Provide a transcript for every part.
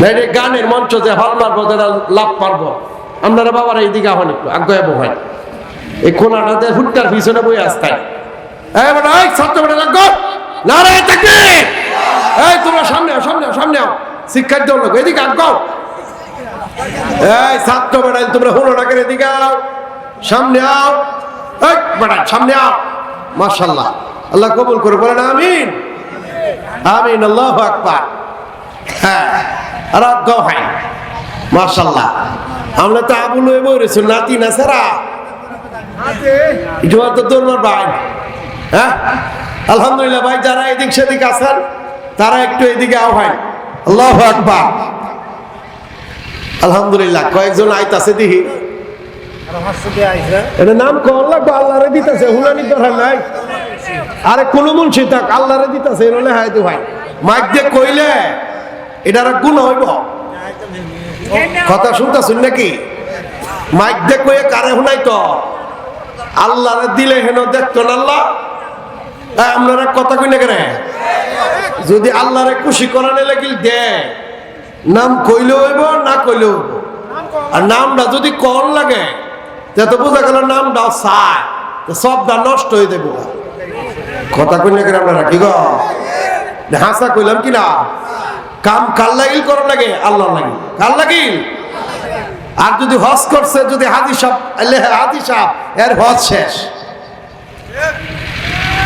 না এটা গানের মঞ্চ যে হল মারবো যারা লাভ পারব আপনারা বাবার এইদিকে আহন একটু, আগ্রহ বহাই এই কোনাটাতে হুট্টার পিছনে বই আসতায় এই ছাত্র বেটা এই, তোমরা তোমরা না সামনে আও। বেটা সামনে আও। আল্লাহ করে আমিন। আমিন, আল্লাহু আকবার। হ্যাঁ। আমরা তো আবুল হয়ে নাতি না সারা? একটু তো তোর ভাই। হ্যাঁ? আলহামদুলিল্লাহ ভাই যারা এদিক সেদিক আছেন তারা একটু এদিকে আও ভাই। আল্লাহ আকবার। আলহামদুলিল্লাহ কয়েকজন আইতাছে দেখি। এটা নাম কল লাগবে আল্লাহরে দিতেছে হুলানি দরকার নাই। আরে কোন মুন্সি থাক আল্লাহরে দিতেছে তো ভাই। মাইক দিয়ে কইলে। এটার গুণ হইব। কথা শুনতেছেন নাকি? মাইক দিয়ে কয়ে কারে শুনাই তো আল্লাহরে দিলে হেন দেখতো না আল্লাহ? আপনারা কথা কইনে কেন? যদি আল্লাহরে খুশি করানো লাগিল দে। নাম কইলে হইব, না কইলে হইব। আর নামটা যদি কন লাগে, তে বোঝা গেল নামটা চায় সবটা নষ্ট হয়ে দেবো কথা কইলে কেন আপনারা, কি গো? হাসা কইলাম কি না? কাম কার লাগিল করা লাগে? আল্লাহ লাগে কার লাগিল? আর যদি হজ করছে, যদি হাদি সাহ হাদি সাহ, এর হজ শেষ।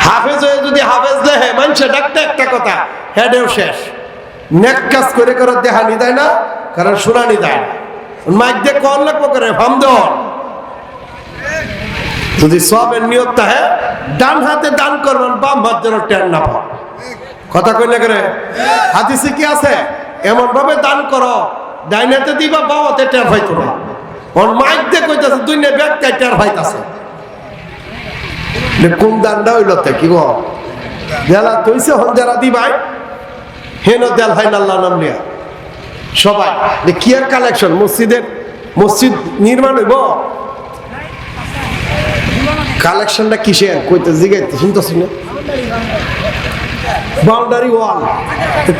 হাফেজ হয়ে যদি হাফেজ দেহে মানুষে ডাকতে একটা কথা, হেডেও শেষ। নেক কাজ করে করে দেহানি দেয় না, কারণ শুনানি দেয় না। মাইক দিয়ে কল লাগবো করে ভাম দেওয়ান যদি সবের নিয়ত তাহে ডান হাতে দান করবেন, বাম হাত যেন টেন না পাও কথা কইলে করে হাদিসে কি আছে? এমন ভাবে দান করো, ডাইনাতে দিবা বাবাতে টের হইতো না। ওর মাইক দিয়ে কইতাছে, দুই নে ব্যাগ টের হইতাছে কোন দানটা হইল তে, কি গো দেলা তৈছে হন যারা দিবাই, হেন দেল হয় আল্লাহ নাম লিয়া। সবাই কি আর কালেকশন মসজিদের, মসজিদ নির্মাণ হইব? কালেকশনটা কিসে কইতে জিগাইতে, শুনতেছি না। বাউন্ডারি ওয়াল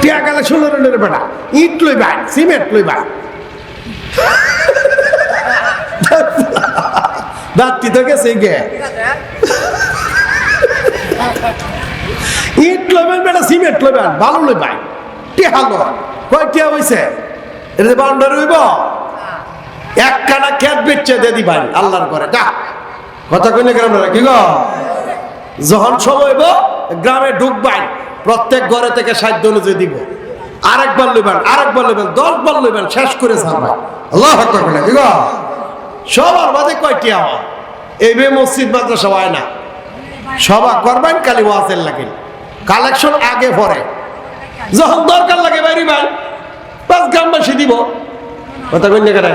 টিয়া কালেকশন রে বেটা। ইট লই ভাই সিমেন্ট লই ভাই দাঁতটি তো গেছে গে। ইট লইবেন বেটা, সিমেন্ট লইবেন ভালো লইবেন টিহা লো। কয় টিয়া হইছে? এটা বাউন্ডারি হইব? এক কানা খেত বেচছে দে দিবাই আল্লাহর করে যা। কথা কইলে গ্রাম কি গো? যখন সময় গ্রামে ঢুকবাই। প্রত্যেক ঘরে থেকে সাহায্য অনুযায়ী দিব। আরেকবার লইবেন আরেকবার লইবেন, দশবার লইবেন, শেষ করে ছাড়বেন। সবার বাদে কয়টি আমার এই বে মসজিদ, মাদ্রাসা হয় না। সভা করবেন কালি ওয়াজের লাগে। কালেকশন আগে পরে। যখন দরকার লাগে বাইরি ভাই পাঁচ গ্রামবাসী দিব। কথা কই কেন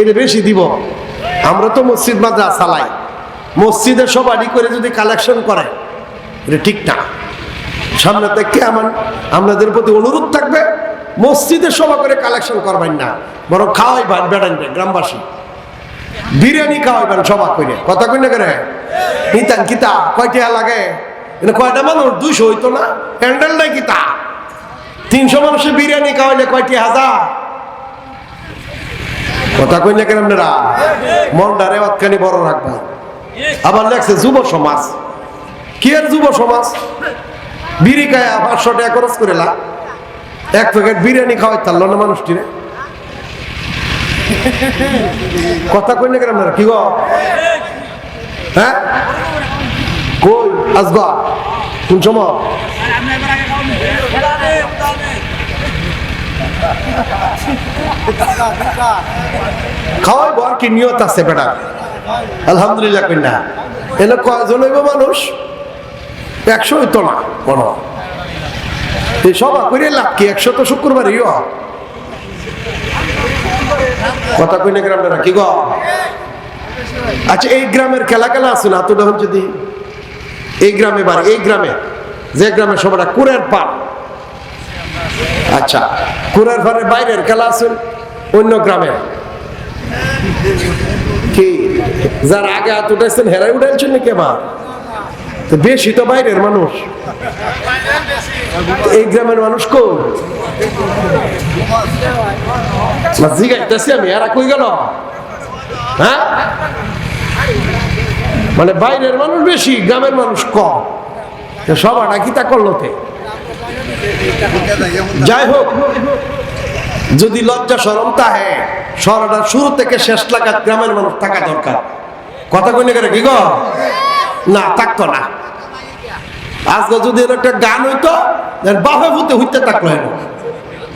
এটা বেশি দিব। আমরা তো মসজিদ, মাদ্রাসা চালাই। মসজিদে সবারই করে যদি কালেকশন করে, এটা ঠিক না। সামনে থেকে আমার আপনাদের প্রতি অনুরোধ থাকবে, মসজিদে সভা করে কালেকশন করবেন না, বরং খাওয়াই ভান বেড়ান গ্রামবাসী। বিরিয়ানি খাওয়াইবেন সভা করে কথা কই না করে নিতান কিতা? কয়টা লাগে? কয়টা মানুষ? দুইশো হইতো না? প্যান্ডেল নাই কিতা? তিনশো মানুষের বিরিয়ানি খাওয়াইলে কয়টি হাজার? কথা কই না কেন আপনারা? মনটারে অতখানি বড় রাখবেন। আবার লেখছে যুব সমাজ। কি আর যুব সমাজ? বিড়ি খায় পাঁচশো টাকা খরচ করে লা। এক প্যাকেট বিরিয়ানি খাওয়াই তারল না মানুষটিরে কথা কই না কেন আপনারা? কি গো? হ্যাঁ? কই? আসবা কোন সময়? খাওয়াইবো কি নিয়ত আছে বেটা। আলহামদুলিল্লাহ কন্যা এলে কয়জন হইব মানুষ? একশো হইতো না হয়। এই সভা করে লাভ কি? একশো তো শুক্রবারই। কথা কই না গ্রামটা কি গো? আচ্ছা এই গ্রামের খেলা খেলা আছে না? তো যখন যদি এই গ্রামে বাড়ি, এই গ্রামে, যে গ্রামে সবাই কুরের পার আচ্ছা কুরের পাড়ের বাইরের খেলা আছেন অন্য গ্রামে। কি? যারা আগে হাত উঠাইছেন, হেরাই উঠাইছেন নাকি আবার? তো বেশি তো বাইরের মানুষ। এই গ্রামের মানুষ না জিগাইতেছি আমি, এরা কই গেল? হ্যাঁ? মানে বাইরের মানুষ বেশি, গ্রামের মানুষ কম। তো সবাটা কি তা করল তে? যাই হোক, যদি লজ্জা সরম তাহে সরাটা শুরু থেকে শেষ লাগাত গ্রামের মানুষ থাকা দরকার। কথা কইনে করে কি গো না থাকতো না। আজকে যদি এর একটা গান হইতো বাপে ভূতে হইতে থাকল এর।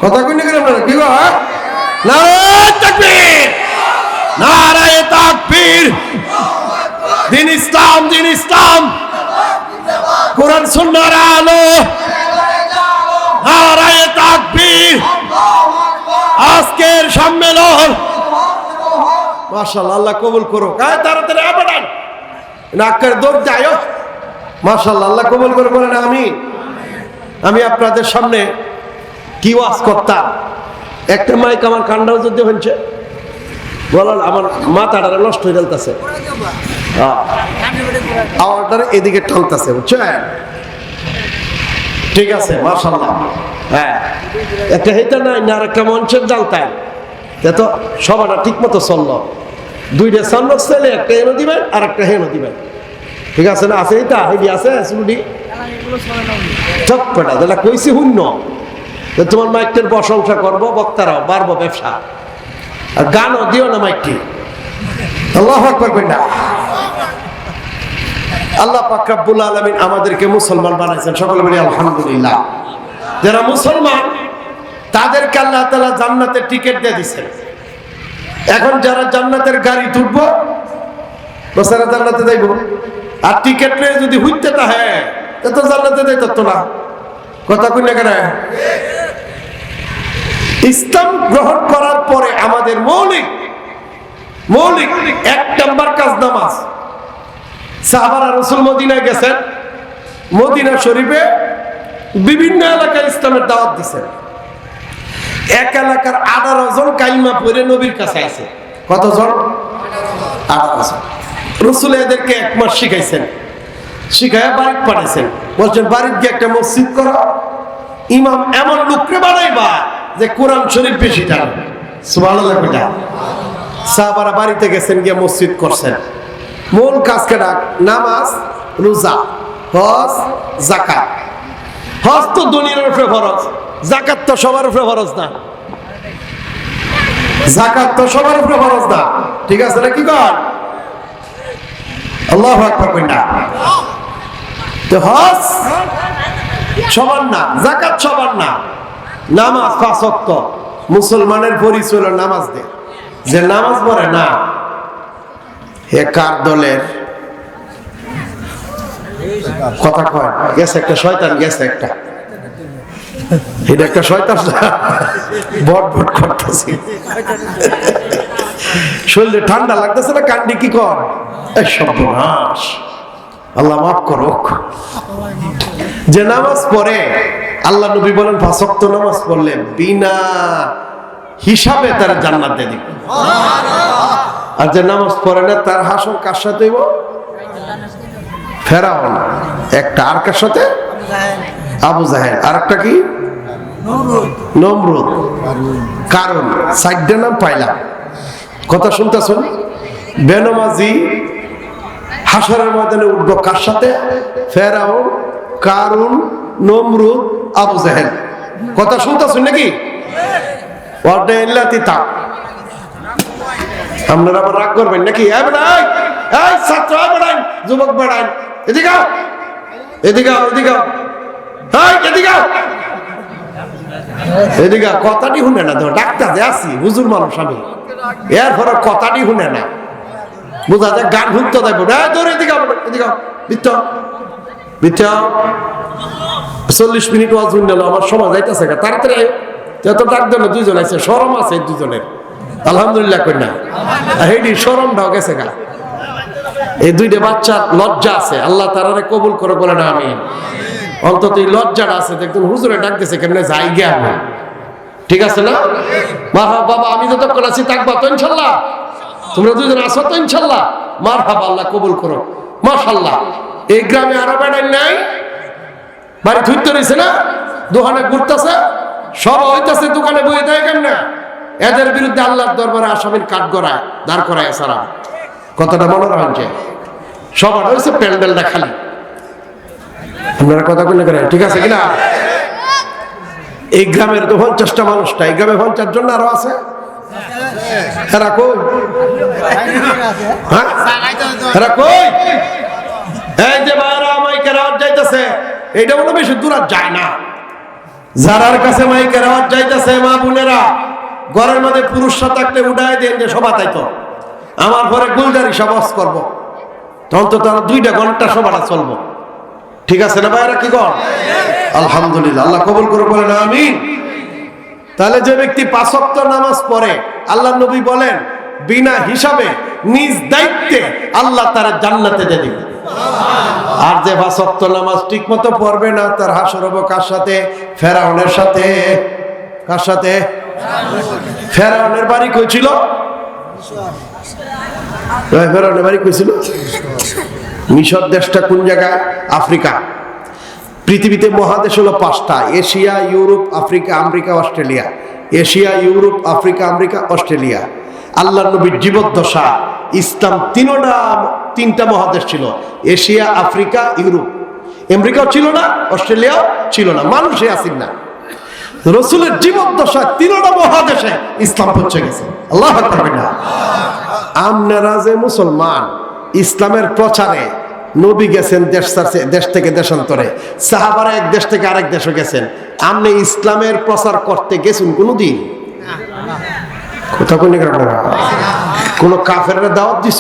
কথা কইনে করে বলে, কি হ্যাঁ? নারায় তাকবীর! নারায় তাকবীর! দিন ইসলাম দিন ইসলাম! কোরআন সুন্নাহর আলো! নারায় তাকবীর! আজকের সম্মেলন! মাশাআল্লাহ আল্লাহ কবুল করো কায় তাড়াতাড়ি আবাদান! নাকের দৌড় যায় মাশাআল্লাহ, আল্লাহ কবুল করে বলেন আমি আমি আপনাদের সামনে কি ওয়াজ করতাম? একটা মাইক আমার কান্ডাও যদি হয়েছে। বলার আমার মাথাটা নষ্ট হয়ে যাইতেছে আওয়াজটা এদিকে টানতেছে, বুঝছেন? ঠিক আছে মাশাল্লাহ হ্যাঁ একটা হেটা নাই, না আর একটা মঞ্চের জানতাম তো সবাটা ঠিক মতো চলল। দুইটা সামনে ছেলে একটা হেনো দিবেন আর একটা হেনো দিবেন। ঠিক আছে না? আছে এটা? হেডি আছে? শুনুডি চপ্পটা যেটা কইছি শূন্য। তোমার মাইকটার প্রশংসা করব, বক্তারাও, বাড়বো ব্যবসা। আর গানও দিও না মাইকটি। আল্লাহ করবেন না। আল্লাহ পাক রাব্বুল আলামিন আমাদেরকে মুসলমান বানাইছেন। সকলে বলি আলহামদুলিল্লাহ। যারা মুসলমান, তাদেরকে আল্লাহ তাআলা জান্নাতের টিকিট দিয়ে দিয়েছেন। এখন যারা জান্নাতের গাড়ি তুলবো বসারা জান্নাতে যাইব। আর টিকিট নিয়ে যদি হইতে তাহে হ্যাঁ তো জান্নাতে যাইত তো না। কথা কই না কেন? ইসলাম গ্রহণ করার পরে আমাদের মৌলিক মৌলিক এক নাম্বার কাজ নামাজ। সাহাবারা রসুল মদিনায় গেছেন, মদিনা শরীফে বিভিন্ন এলাকায় ইসলামের দাওয়াত দিছেন। এক এলাকার আঠারো জন কাইমা পরে নবীর কাছে আছে। কতজন? জন। রসুল এদেরকে এক মাস শিখাইছেন। শিখাইয়া বাড়ি পাঠাইছেন। বলছেন বাড়ির গিয়ে একটা মসজিদ করো। ইমাম এমন লোকরে বানাইবা যে কোরআন শরীফ বেশি সুবহানাল্লাহ সাহাবারা বাড়িতে গেছেন, গিয়ে মসজিদ করছেন। মূল কাজ কেটা নামাজ, রোজা, হজ জাকাত হজ তো দুনিয়ার ফরজ। জাকাত তো সবার উপরে ফরজ না। জাকাত তো সবার উপরে ফরজ না। ঠিক আছে না কি কর আল্লাহ আকবার না। তো হজ সবার না, জাকাত সবার না। নামাজ পাঁচ ওয়াক্ত। মুসলমানের পরিচয় নামাজ দে। যে নামাজ পড়ে না হে কার দলের? কথা কয়, গেছে একটা, শয়তান গেছে একটা। এটা একটা শয়তান। বট বট করতেছি। শরীরে ঠান্ডা লাগতেছে না কান্ডি কি কর? এই সর্বনাশ আল্লাহ মাফ করুক। যে নামাজ পড়ে, আল্লাহ নবী বলেন ফাঁসক্ত নামাজ পড়লে বিনা হিসাবে তারা জান্নাত দিয়ে দিবে। আর যে নামাজ পড়ে না, তার হাসন কার সাথে ফেরাউন। একটা আর কার সাথে? আবু জাহেদ আর একটা কি? নমরুদ। কারণ সাইডটা নাম পাইলাম। কথা শুনতেছেন? বেনমাজি হাসরের ময়দানে উঠব কার সাথে? ফেরাউন, কারুন, নমরুদ, আবু জাহেদ কথা শুনতেছেন নাকি? ইল্লাতি তা আপনারা আবার রাগ করবেন নাকি? এই ছাত্র এই যুবক বেড়াই এদিকে এদিকে এদিকে। এদিকে। কথাটি শুনে না ডাক্তার যে আছি, হুজুর মানুষ আমি। কথাটি শুনে না। বোঝা যায় গান চল্লিশ মিনিট ওয়াজ শুনল আমার যাইতেছে। তাড়াতাড়ি। যত ডাক দেন দুইজন আছে সরম আছে দুজনের আলহামদুলিল্লাহ কন্যা হেডি সরমটাও গেছে গা। এই দুইটা বাচ্চার লজ্জা আছে। আল্লাহ তারারে কবুল করে বলে না আমি অন্তত এই লজ্জাটা আছে দেখুন হুজুরে ডাক দিছে কেমনে যাই গে আমি ঠিক আছে না? মার বাবা, আমি যতক্ষণ আছি থাকবা তো ইনশাল্লাহ। তোমরা দুজন আসো তো ইনশাল্লাহ। মার হাবা আল্লাহ কবুল করো মাশাল্লাহ এই গ্রামে আরও বেড়াই নাই। বাড়ি থুইতে রয়েছে না? দোকানে ঘুরতেছে। সব হইতেছে, দোকানে বইয়ে দেয় কেন না এদের বিরুদ্ধে আল্লাহর দরবারে আসামির কাঠ গড়ায়, দাঁড় করায় সারা। কতটা মনোরম হচ্ছে সবার হয়েছে প্যান্ডেলটা খালি। আপনারা কথা বলে করেন ঠিক আছে কিনা? এই গ্রামের তো পঞ্চাশটা মানুষটা এই গ্রামে পঞ্চাশ জন আরও আছে? হ্যাঁ? যাইতেছে বেশি দূর আর যায় না। যারার কাছে মাইকের যাইতেছে, মা বোনেরা, ঘরের মধ্যে উঠায় যে সভা তাই তো। আমার ঘরে গুলদারি সবাস করব। তখন তো তারা দুইটা ঘণ্টা সভাটা চলবো। ঠিক আছে না ভাইরা কি কর? আলহামদুলিল্লাহ, আল্লাহ কবুল করে বলেন আমিন। তাহলে যে ব্যক্তি পাঁচক্ত নামাজ পড়ে আল্লাহ নবী বলেন, বিনা হিসাবে নিজ দায়িত্বে আল্লাহ তার জান্নাতে দিয়ে আর যে পাঁচক্ত নামাজ ঠিক মতো পড়বে না, তার হাসর হব কার সাথে? ফেরাউনের সাথে। কার সাথে? ফেরাউনের বাড়ি কই ছিল? ফেরাউনের বাড়ি কই ছিল? মিশর দেশটা কোন জায়গায় আফ্রিকা। পৃথিবীতে মহাদেশ হলো পাঁচটা, Asia, Europe, Africa, America, Australia. Asia, Europe, Africa, America, Australia. আল্লাহ নবীর জীবদ্দশা, ইসলাম তিনোটা তিনটা মহাদেশ ছিল। Asia, Africa, Europe. আমেরিকাও ছিল না, অস্ট্রেলিয়াও ছিল না, মানুষই আসেন না। রসুলের জীবদ্দশা তিনোটা মহাদেশে, ইসলাম পৌঁছে গেছে। আল্লাহ আপনারা যে মুসলমান ইসলামের প্রচারে নবী গেছেন দেশ দেশ থেকে দেশান্তরে। সাহাবারা এক দেশ থেকে আরেক দেশে গেছেন। আপনি ইসলামের প্রচার করতে গেছেন কোনোদিন? দিন কোন কোন কাফের দাওয়াত দিস